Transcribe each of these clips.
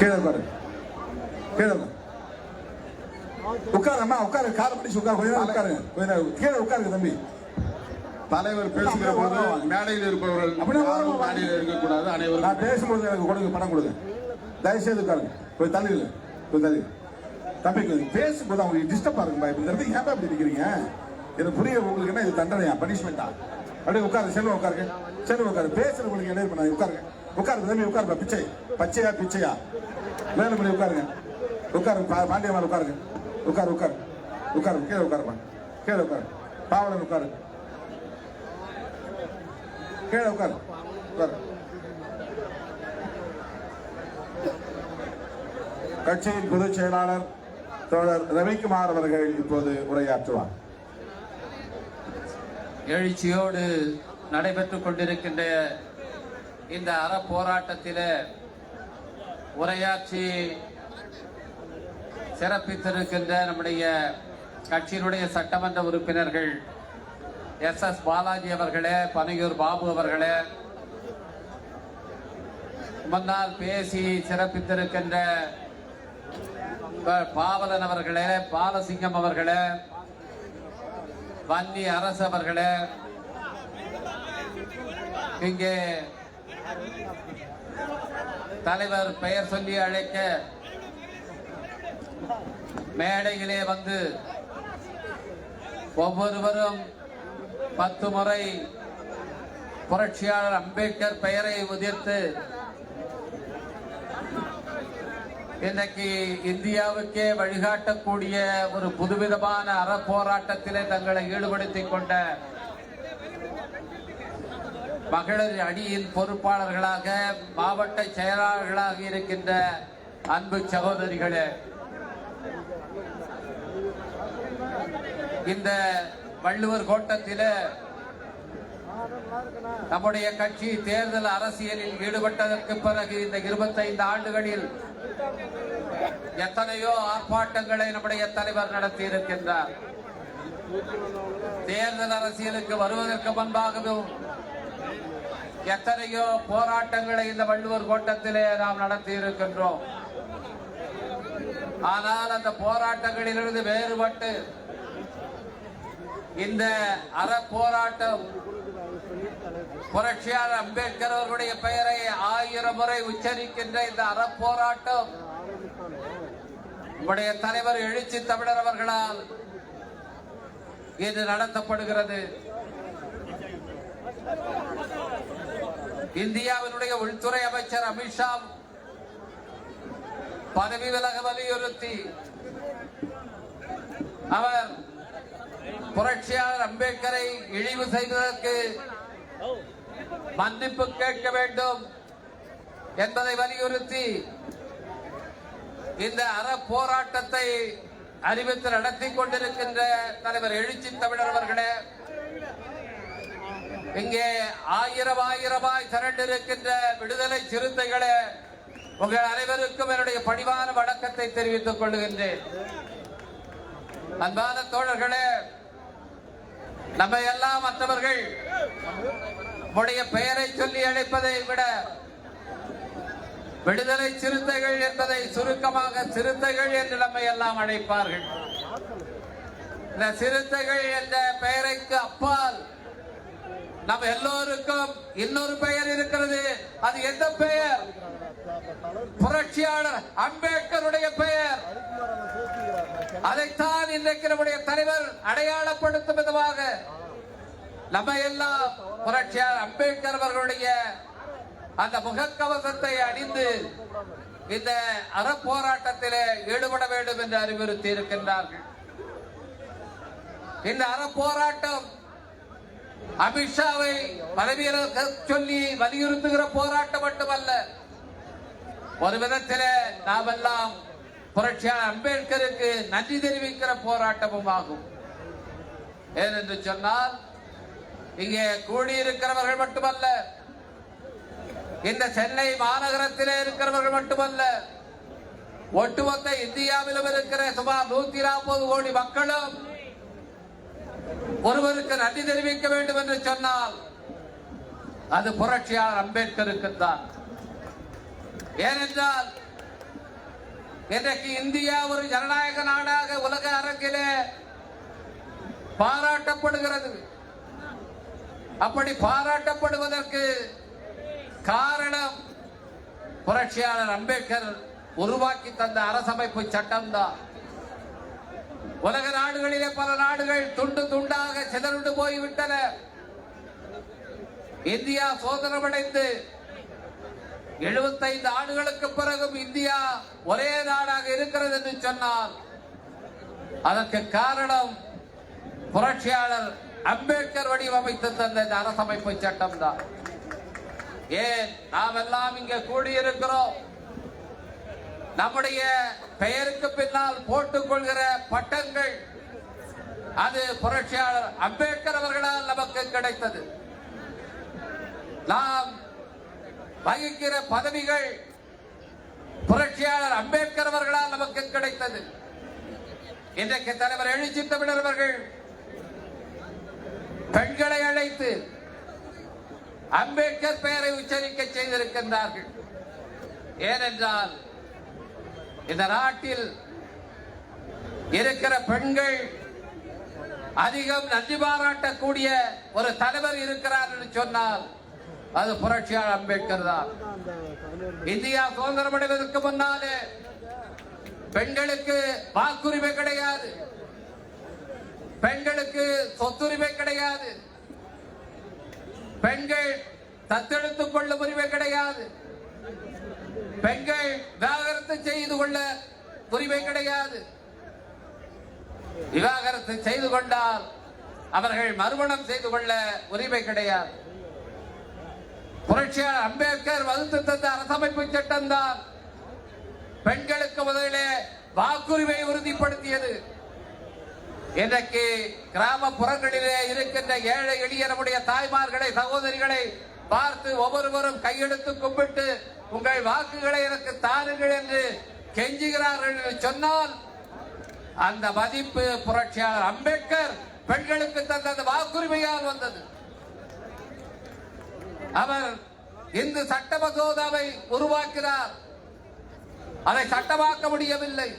கீழே உட்காரு. கீழே உட்காரு. உட்காரு காலை பிடிச்சு உட்காரு. கொஞ்ச நேரம் உட்காருங்க கொஞ்ச நேரம் கீழே உட்காருங்க தம்பி. தலைவர் பேசுகிற போது மேடையில் இருப்பவர்கள் அப்படியே. மேடையில் இருக்கக்கூடாது. அனைவரும் நான் பேசும்போது எனக்கு கொடுங்க பணம் கொடுங்க. தயவுசெய்து உட்காருங்க. கொஞ்சம் தள்ளி கொஞ்சம் தள்ளி தம்பி கொஞ்சம் பேசும்போது அவங்களுக்கு டிஸ்டர்ப் ஆகுங்க இப்ப இந்த இடத்துக்கு ஏன் இப்படி இருக்கிறீங்க எனக்கு புரிய உங்களுக்கு என்ன இது தண்டனையா? பனிஷ்மெண்டா அப்படியே உட்காரு. செல்வம் உட்காருங்க செல்வம் உட்காரு. பேசுறவங்களுக்கு இடையே பண்ணாங்க உட்காருங்க. உட்காரு தம்பி உட்காருப்பா பிச்சை. பச்சையா பிச்சையா? வேலை பண்ணி உட்காருங்க. உட்காரு பா- உட்காருங்க. உட்காரு உட்காரு. உட்காரு கீழே உட்காருப்பா கீழே உட்காரு. பாவலன் உட்காரு. கீழே உட்காரு. உட்காரு. கட்சியின் பொதுச் செயலாளர் தோழர் ரவிக்குமார் அவர்கள் இப்போது உரையாற்றுவார். எழுச்சியோடு நடைபெற்றுக் கொண்டிருக்கின்ற இந்த அற போராட்டத்தில் உரையாற்றி சிறப்பித்திருக்கின்ற நம்முடைய கட்சியினுடைய சட்டமன்ற உறுப்பினர்கள் எஸ் எஸ் பாலாஜி அவர்களே பனையூர் பாபு அவர்களே முன்னால் பேசி சிறப்பித்திருக்கின்ற ப- பாவலன் அவர்களே பாலசிங்கம் அவர்களே வன்னி அரசு அவர்களே இங்கே தலைவர் பெயர் சொல்லி அழைக்க மேடையிலே வந்து ஒவ்வொருவரும் பத்து முறை புரட்சியாளர் அம்பேத்கர் பெயரை உதிர்த்து இன்றைக்கு இந்தியாவுக்கே வழிகாட்டக்கூடிய ஒரு புதுவிதமான அறப்போராட்டத்திலே தங்களை ஈடுபடுத்திக் கொண்ட மகளிர் அணியின் பொறுப்பாளர்களாக மாவட்ட செயலாளர்களாக இருக்கின்ற அன்பு சகோதரிகளே இந்த வள்ளுவர் கோட்டத்தில் நம்முடைய கட்சி தேர்தல் அரசியலில் ஈடுபட்டதற்கு பிறகு இந்த இருபத்தைந்து ஆண்டுகளில் எத்தனையோ ஆர்ப்பாட்டங்களை நம்முடைய தலைவர் நடத்தி இருக்கின்றார் தேர்தல் அரசியலுக்கு வருவதற்கு முன்பாகவும் எத்தனையோ போராட்டங்களை இந்த வள்ளுவர் கோட்டத்திலே நாம் நடத்தி இருக்கின்றோம் ஆனால் அந்த போராட்டங்களிலிருந்து வேறுபட்டு இந்த அற போராட்டம் புரட்சியாளர் அம்பேத்கர் அவர்களுடைய பெயரை ஆயிரம் முறை உச்சரிக்கின்ற இந்த அற போராட்டம் நம்முடைய தலைவர் எழுச்சி தமிழர் அவர்களால் இது நடத்தப்படுகிறது. இந்தியாவினுடைய உள்துறை அமைச்சர் அமித்ஷா பதவி விலக வலியுறுத்தி அவர் புரட்சியாளர் அம்பேத்கரை இழிவு செய்வதற்கு மன்னிப்பு கேட்க வேண்டும் என்பதை வலியுறுத்தி இந்த அற போராட்டத்தை அறிவித்து நடத்தி கொண்டிருக்கின்ற தலைவர் எழுச்சி தமிழர் அவர்களே இங்கே ஆயிரம் ஆயிரமாய் திரண்டிருக்கின்ற விடுதலை சிறுத்தைகளே உங்கள் அனைவருக்கும் என்னுடைய பணிவான வணக்கத்தை தெரிவித்துக் கொள்கின்றேன். அன்பான தோழர்களே நம்ம எல்லாம் மற்றவர்கள் உடைய பெயரை சொல்லி அழைப்பதை விட விடுதலை சிறுத்தைகள் என்பதை சுருக்கமாக சிறுத்தைகள் என்று நம்மை எல்லாம் அழைப்பார்கள். இந்த சிறுத்தைகள் என்ற பெயரைக்கு அப்பால் நம்ம எல்லோருக்கும் இன்னொரு பெயர் இருக்கிறது. அது எந்த பெயர்? புரட்சியாளர் அம்பேத்கருடைய பெயர். அதைத்தான் இன்றைக்கு நம்முடைய தலைவர் அடையாளப்படுத்தும் விதமாக நம்ம எல்லாம் புரட்சியாளர் அம்பேத்கர் அவர்களுடைய அந்த முகக்கவசத்தை அணிந்து இந்த அறப்போராட்டத்திலே ஈடுபட வேண்டும் என்று அறிவுறுத்தி இருக்கின்றார்கள் இந்த அறப்போராட்டம் அமித்ஷாவை பதவியில சொல்லி வலியுறுத்துகிற போராட்டம் மட்டுமல்ல ஒரு விதத்தில் நாமெல்லாம் புரட்சியாளர் அம்பேத்கருக்கு நன்றி தெரிவிக்கிற போராட்டமும் ஆகும். ஏனென்று சொன்னால் இங்கே கூடியிருக்கிறவர்கள் மட்டுமல்ல இந்த சென்னை மாநகரத்திலே இருக்கிறவர்கள் மட்டுமல்ல ஒட்டுமொத்த இந்தியாவிலும் இருக்கிற சுமார் நூத்தி நாற்பது கோடி மக்களும் ஒருவருக்கு நன்றி தெரிவிக்க வேண்டும் என்று சொன்னால் அது புரட்சியாளர் அம்பேத்கருக்கு தான். ஏனென்றால் இன்றைக்கு இந்தியா ஒரு ஜனநாயக நாடாக உலக அரங்கிலே பாராட்டப்படுகிறது. அப்படி பாராட்டப்படுவதற்கு காரணம் புரட்சியாளர் அம்பேத்கர் உருவாக்கி தந்த அரசமைப்பு சட்டம்தான். உலக நாடுகளிலே பல நாடுகள் துண்டு துண்டாக சிதறுண்டு போய்விட்டன. இந்தியா சோதனமடைந்து எழுபத்தைந்து ஆண்டுகளுக்கு பிறகும் இந்தியா ஒரே நாடாக இருக்கிறது என்று சொன்னால் அதற்கு காரணம் புரட்சியாளர் அம்பேத்கர் வடிவமைத்து தந்த இந்த அரசமைப்பு சட்டம் தான் ஏன்? நாம் எல்லாம் இங்கே கூடியிருக்கிறோம். நம்முடைய பெயருக்கு பின்னால் போட்டுக் கொள்கிற பட்டங்கள் அது புரட்சியாளர் அம்பேத்கர் அவர்களால் நமக்கு கிடைத்தது. நாம் வகிக்கிற பதவிகள் புரட்சியாளர் அம்பேத்கர் அவர்களால் நமக்கு கிடைத்தது. இன்றைக்கு தலைவர் எழுச்சி தமிழர் அவர்கள் பெண்களை அழைத்து அம்பேத்கர் பெயரை உச்சரிக்க செய்திருக்கின்றார்கள். ஏனென்றால் இந்த நாட்டில் இருக்கிற பெண்கள் அதிகம் நன்றி பாராட்டக்கூடிய ஒரு தலைவர் இருக்கிறார் என்று சொன்னால் அது புரட்சியாளர் அம்பேத்கர் தான். இந்தியா சுதந்திரம் அடைவதற்கு முன்னாலே பெண்களுக்கு வாக்குரிமை கிடையாது. பெண்களுக்கு சொத்துரிமை கிடையாது. பெண்கள் தத்தெடுத்துக் கொள்ளும் உரிமை கிடையாது. பெண்கள் விவாகரத்து செய்து கொள்ள உரிமை கிடையாது. விவாகரத்து செய்து கொண்டால் அவர்கள் மறுமணம் செய்து கொள்ள உரிமை கிடையாது. புரட்சியாளர் அம்பேத்கர் வகுத்து தந்த அரசமைப்பு சட்டம் தான் பெண்களுக்கு முதலிலே வாக்குரிமை உறுதிப்படுத்தியது. இன்றைக்கு கிராமப்புறங்களிலே இருக்கின்ற ஏழை எளிய நம்முடைய தாய்மார்களை சகோதரிகளை பார்த்து ஒவ்வொருவரும் கையெடுத்து கும்பிட்டு உங்கள் வாக்குகளை எனக்கு தாருங்கள் என்று கெஞ்சுகிறார்கள் என்று சொன்னால் அந்த மதிப்பு புரட்சியாளர் அம்பேத்கர் பெண்களுக்கு தந்த அந்த வாக்குரிமையால் வந்தது. அவர் இந்து சட்ட மசோதாவை உருவாக்கினார். அதை சட்டமாக்க முடியவில்லை.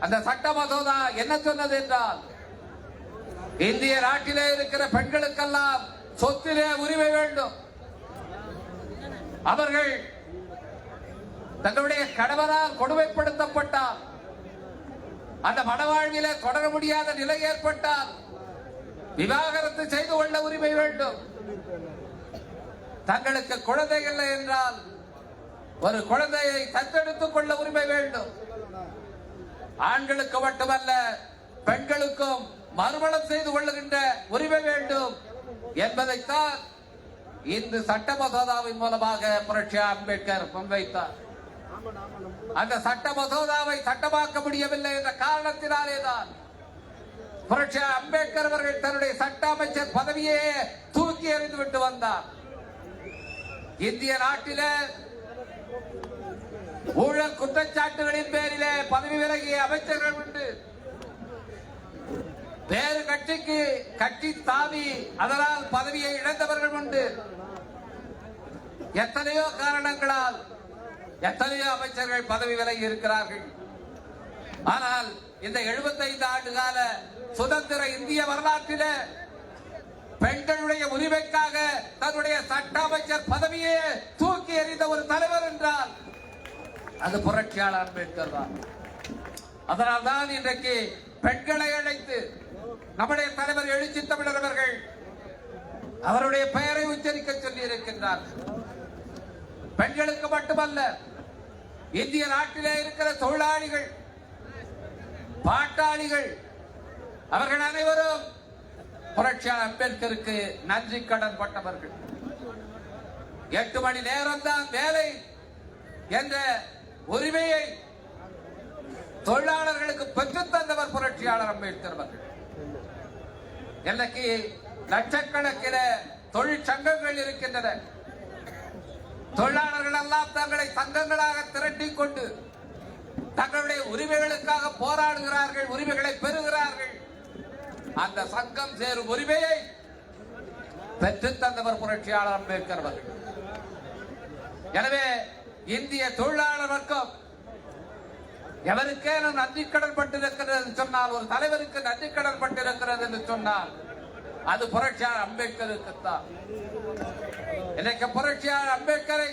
அந்த சட்ட மசோதா என்ன சொன்னது என்றால் இந்திய நாட்டிலே இருக்கிற பெண்களுக்கெல்லாம் சொத்திலே உரிமை வேண்டும். அவர்கள் தங்களுடைய கணவனால் கொடுமைப்படுத்தப்பட்டார். அந்த மனவாழ்வில தொடர முடியாத நிலை ஏற்பட்டால் விவாகரத்து செய்து கொள்ள உரிமை வேண்டும். தங்களுக்கு குழந்தை இல்லை என்றால் ஒரு குழந்தையை தத்தெடுத்துக் கொள்ள உரிமை வேண்டும். ஆண்களுக்கு மட்டுமல்ல பெண்களுக்கும் மறுமணம் செய்து கொள்ளுகின்ற உரிமை வேண்டும் என்பதைத்தான் இந்த சட்ட மசோதாவின் மூலமாக புரட்சி அம்பேத்கர் முன்வைத்தார். அந்த சட்ட மசோதாவை சட்டமாக்க முடியவில்லை என்ற காரணத்தினாலேதான் புரட்சி அம்பேத்கர் அவர்கள் தன்னுடைய சட்ட அமைச்சர் பதவியே தூக்கி எறிந்து விட்டு வந்தார். இந்திய நாட்டில ஊழல் குற்றச்சாட்டுகளின் பேரிலே பதவி விலகிய அமைச்சர்கள் உண்டு. வேறு கட்சிக்கு கட்சி தாவி அதனால் பதவியை இழந்தவர்கள் உண்டு. எத்தனையோ காரணங்களால் எத்தனையோ அமைச்சர்கள் பதவி விலகி இருக்கிறார்கள். ஆனால் இந்த 75 ஆண்டு கால சுதந்திர இந்திய வரலாற்றில பெண்களுடைய உரிமைக்காக தன்னுடைய சட்ட அமைச்சர் பதவியே தூக்கி எறிந்த ஒரு தலைவர் என்றால் அது புரட்சியாளர் அம்பேத்கர் தான். அதனால்தான் இன்றைக்கு பெண்களை அழைத்து நம்முடைய தலைவர் எழுச்சி தமிழர் அவர்கள் அவருடைய பெயரை உச்சரிக்க சொல்லி இருக்கின்றார் பெண்களுக்கு மட்டுமல்ல இந்திய நாட்டிலே இருக்கிற தொழிலாளிகள் பாட்டாளிகள் அவர்கள் அனைவரும் புரட்சியாளர் அம்பேத்கருக்கு நன்றி கடன் பட்டவர்கள். எட்டு மணி நேரம் தான் வேலை என்ற உரிமையை தொழிலாளர்களுக்கு பெற்று தந்தவர் புரட்சியாளர் அம்பேத்கர் அவர்கள். இன்னைக்கு லட்சக்கணக்கில தொழிற்சங்கங்கள் இருக்கின்றன. தொழிலாளர்கள் எல்லாம் தங்களை சங்கங்களாக திரட்டிக் கொண்டு தங்களுடைய உரிமைகளுக்காக போராடுகிறார்கள் உரிமைகளை பெறுகிறார்கள். அந்த சங்கம் சேரும் உரிமையை பெற்று தந்தவர் புரட்சியாளர் அம்பேத்கர் அவர்கள். எனவே இந்திய தொழிலாளர் வர்க்கம் எவருக்கேனும் நன்றி கடன் பட்டிருக்கிறது என்று சொன்னால் ஒரு தலைவருக்கு நன்றி கடன் பட்டிருக்கிறது என்று சொன்னால் அது புரட்சியார் அம்பேத்கருக்குத்தான். இன்னைக்கு புரட்சியார் அம்பேத்கரை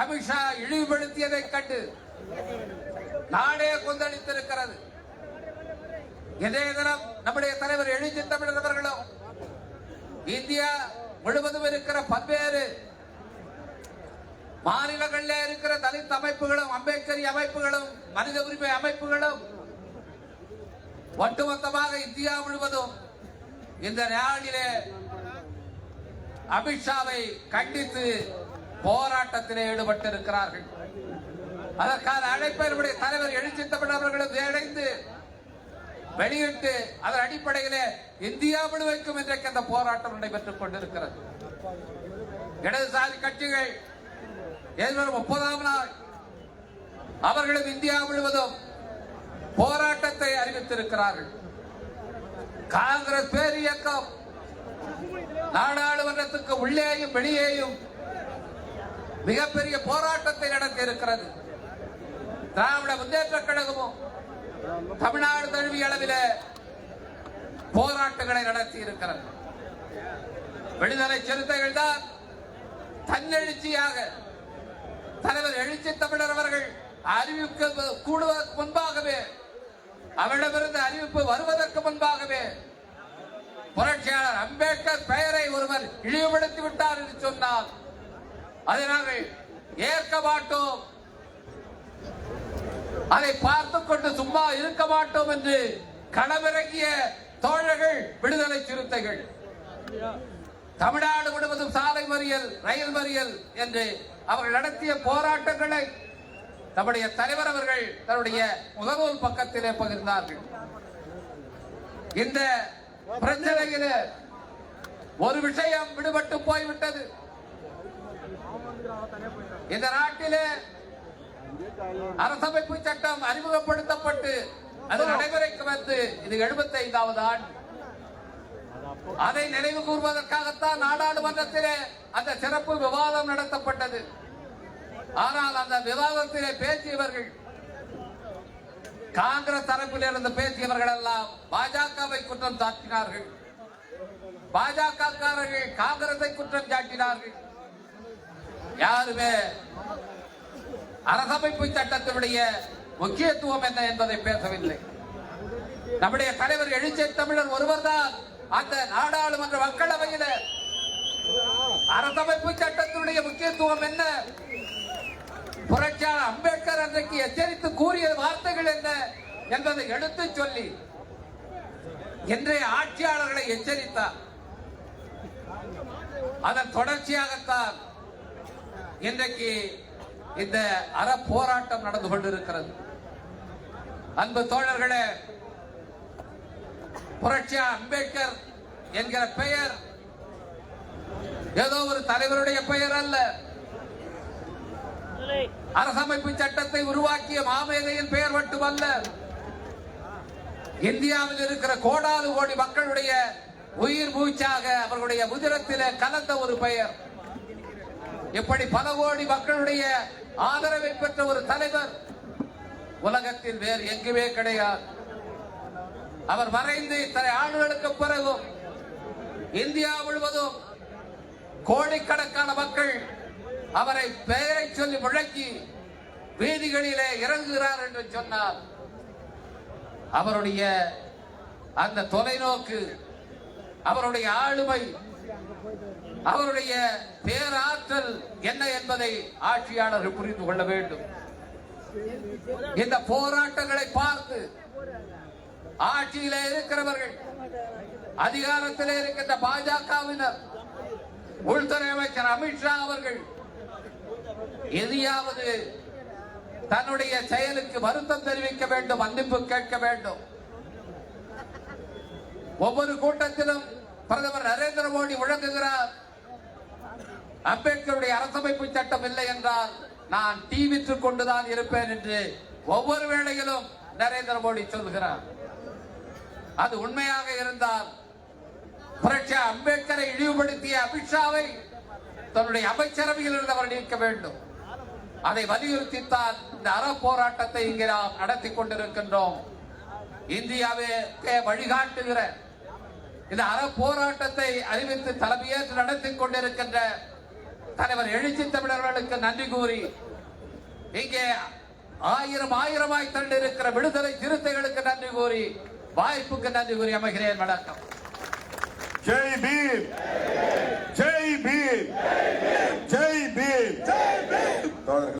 அமித்ஷா இழிவுபடுத்தியதை கண்டு நாடே கொந்தளித்திருக்கிறது. இதே தினம் நம்முடைய தலைவர் எழுச்சி தமிழர் அவர்களும் இந்தியா முழுவதும் இருக்கிற பல்வேறு மாநிலங்களில் இருக்கிற தலித் அமைப்புகளும் அம்பேத்கரி அமைப்புகளும் மனித உரிமை அமைப்புகளும் ஒட்டுமொத்தமாக இந்தியா முழுவதும் இந்த நாளிலே அமித்ஷாவை கண்டித்து போராட்டத்திலே ஈடுபட்டிருக்கிறார்கள். அதற்கான அழைப்பை நம்முடைய தலைவர் எழுச்சி தமிழ் அவர்களும் இணைந்து வெளியிட்டு அதன் அடிப்படையிலே இந்தியா முழுவதுக்கும் இன்றைக்கு அந்த போராட்டம் நடைபெற்றுக் கொண்டிருக்கிறது. இடதுசாரி கட்சிகள் எதிர்வரும் முப்பதாம் நாள் அவர்களும் இந்தியா முழுவதும் போராட்டத்தை அறிவித்திருக்கிறார்கள். காங்கிரஸ் பேர் இயக்கம். நாடாளுமன்றத்துக்கு உள்ளேயும் வெளியேயும் மிகப்பெரிய போராட்டத்தை நடத்தி இருக்கிறது திராவிட முன்னேற்ற கழகமும் தமிழ்நாடு தழுவிய அளவில் போராட்டங்களை நடத்தி இருக்கிறது விடுதலை சிறுத்தைகள் தான் தன்னெழுச்சியாக தலைவர் எழுச்சி தமிழர் அவர்கள் அறிவிக்க கூடுவதற்கு முன்பாகவே அவரிடமிருந்து அறிவிப்பு வருவதற்கு முன்பாகவே புரட்சியாளர் அம்பேத்கர் பெயரை ஒருவர் இழிவுபடுத்தி விட்டார் என்று சொன்னால் அதை நாங்கள் ஏற்க மாட்டோம். அதை பார்த்துக் கொண்டு சும்மா இருக்க மாட்டோம் என்று களமிறங்கிய தோழர்கள் விடுதலை சிறுத்தைகள். தமிழ்நாடு முழுவதும் சாலை மறியல் ரயில் மறியல் என்று அவர்கள் நடத்திய போராட்டங்களை நம்முடைய தலைவர் அவர்கள் தன்னுடைய முகநூல் பக்கத்திலே பகிர்ந்தார்கள். இந்த பிரச்சனையில ஒரு விஷயம் விடுபட்டு போய்விட்டது. இந்த நாட்டிலே அரசமைப்பு சட்டம் அறிமுகப்படுத்தப்பட்டு அது நடைமுறைக்கு வந்து இது 75வது ஆண்டு. அதை நினைவு கூறுவதற்காகத்தான் நாடாளுமன்றத்திலே அந்த சிறப்பு விவாதம் நடத்தப்பட்டது. ஆனால் அந்த விவாதத்திலே பேசியவர்கள் காங்கிரஸ் தரப்பில் இருந்து பேசியவர்கள் எல்லாம் பாஜகவை குற்றம் சாட்டினார்கள். பாஜகக்காரர்கள் காங்கிரஸை குற்றம் சாட்டினார்கள். யாருமே அரசமைப்பு சட்டத்தினுடைய முக்கியத்துவம் என்ன என்பதை பேசவில்லை. நம்முடைய தலைவர் எழுச்சி தமிழர் ஒருவர்தான் அந்த நாடாளுமன்ற மக்களவையில் அரசமைப்பு சட்டத்தினுடைய முக்கியத்துவம் என்ன புரட்சியாளர் அம்பேத்கர் அன்றைக்கு எச்சரித்து கூறிய வார்த்தைகள் என்ன என்பதை எடுத்து சொல்லி இன்றைய ஆட்சியாளர்களை எச்சரித்தார். அதன் தொடர்ச்சியாகத்தான் இன்றைக்கு இந்த அற போராட்டம் நடந்து கொண்டிருக்கிறது. அன்பு தோழர்களே புரட்சியா அம்பேத்கர் என்கிற பெயர் ஏதோ ஒரு தலைவருடைய பெயர் அல்ல. அரசமைப்பு சட்டத்தை உருவாக்கிய மாமேதையின் பெயர் மட்டுமல்ல இந்தியாவில் இருக்கிற கோடாது கோடி மக்களுடைய உயிர் மூச்சாக அவர்களுடைய உதிரத்திலே கலந்த ஒரு பெயர். இப்படி பல கோடி மக்களுடைய ஆதரவை பெற்ற ஒரு தலைவர் உலகத்தில் வேறு எங்குமே கிடையாது. அவர் மறைந்து இத்தனை ஆண்டுகளுக்கு பிறகும் இந்தியா முழுவதும் கோடிக்கணக்கான மக்கள் அவரை பெயரை சொல்லி முழக்கி வீதிகளிலே இறங்குகிறார் என்று சொன்னார் அவருடைய அந்த தொலைநோக்கு அவருடைய ஆளுமை அவருடைய பேராற்றல் என்ன என்பதை ஆட்சியாளர்கள் புரிந்து கொள்ள வேண்டும். இந்த போராட்டங்களை பார்த்து ஆட்சியிலே இருக்கிறவர்கள் அதிகாரத்திலே இருக்கின்ற பாஜகவினர் உள்துறை அமைச்சர் அமித்ஷா அவர்கள் எதையாவது தன்னுடைய செயலுக்கு வருத்தம் தெரிவிக்க வேண்டும் மன்னிப்பு கேட்க வேண்டும். ஒவ்வொரு கூட்டத்திலும் பிரதமர் நரேந்திர மோடி விளங்குகிறார் அம்பேத்கருடைய அரசமைப்பு சட்டம் இல்லை என்றால் நான் டீ விற்று கொண்டுதான் இருப்பேன் என்று ஒவ்வொரு வேளையிலும் நரேந்திர மோடி சொல்கிறார். அது உண்மையாக இருந்தால் புரட்சி அம்பேத்கரை இழிவுபடுத்திய அமித்ஷாவை தன்னுடைய அமைச்சரவையில் இருந்து அவர் நீக்க வேண்டும். அதை வலியுறுத்தித்தான் இந்த அற போராட்டத்தை இங்கே நாம் நடத்தி கொண்டிருக்கின்றோம். இந்தியாவே வழிகாட்டுகிற இந்த அற போராட்டத்தை அறிவித்து தலைமையேற்று நடத்தி கொண்டிருக்கின்ற தலைவர் எழுச்சி தமிழர்களுக்கு நன்றி கூறி இங்கே ஆயிரம் ஆயிரமாய் தண்டு இருக்கிற விடுதலை சிறுத்தைகளுக்கு நன்றி கூறி வாய்ப்புக்கு நன்றி கூறி அமைகிறேன். வணக்கம். Jai Bhim. Jai beam. Jai todas las